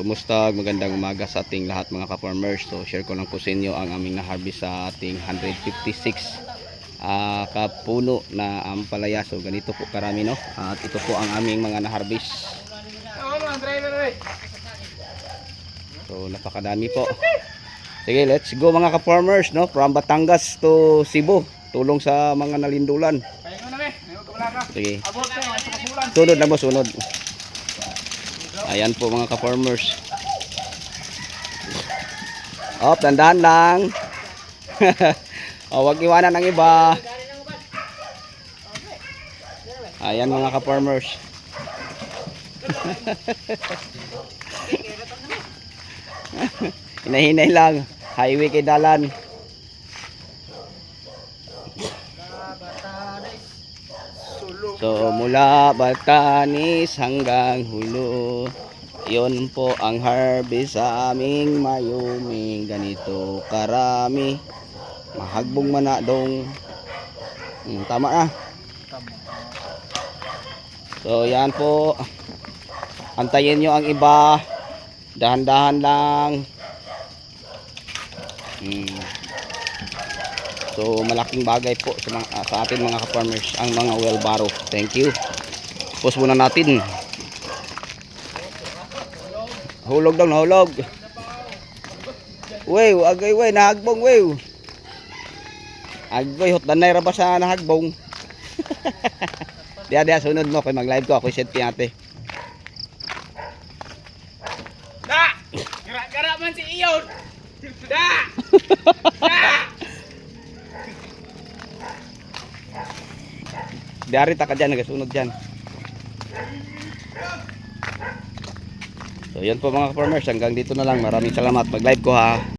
Kumusta? Magandang umaga sa ating lahat mga ka-farmers. So share ko lang po sa inyo ang aming na-harvest sa ating 156 ah, kapuno na ampalaya. So ganito po karami no. At ito po ang aming mga na-harvest. So napakadami po. Sige, let's go mga ka-farmers no. From Batangas to Cebu. Tulong sa mga nalindulan. Sige. Sunod na mo, sunod. Ayan po mga ka-farmers. Oh, tandaan lang. oh, wag iwanan ng iba. Ayan mga ka-farmers. Hinahinay lang. Highway kay dalan. So mula Batanis hanggang Hulo. Yun po ang harvest sa aming mayuming Ganito karami. Mahagbong manadong hmm, Tama na. So yan po. Antayin nyo ang iba. Dahan-dahan lang. Hmm. So malaking bagay po sa, mga, sa atin mga ka-farmers ang mga wheelbarrow. Thank you. Pus muna natin. Hulog daw, nahulog. Wey, agay wey, nahagbong wey. Agay, hot danay ra ba sa nahagbong? Diya, diya, sunod mo. Kaya mag-live ko. Ako set ate. Da! Gara-gara man si Iyon! Da! Da! Diari ta ka dyan, nagasunod dyan. So yan po mga farmers, hanggang dito na lang. Maraming salamat. Mag-live ko ha.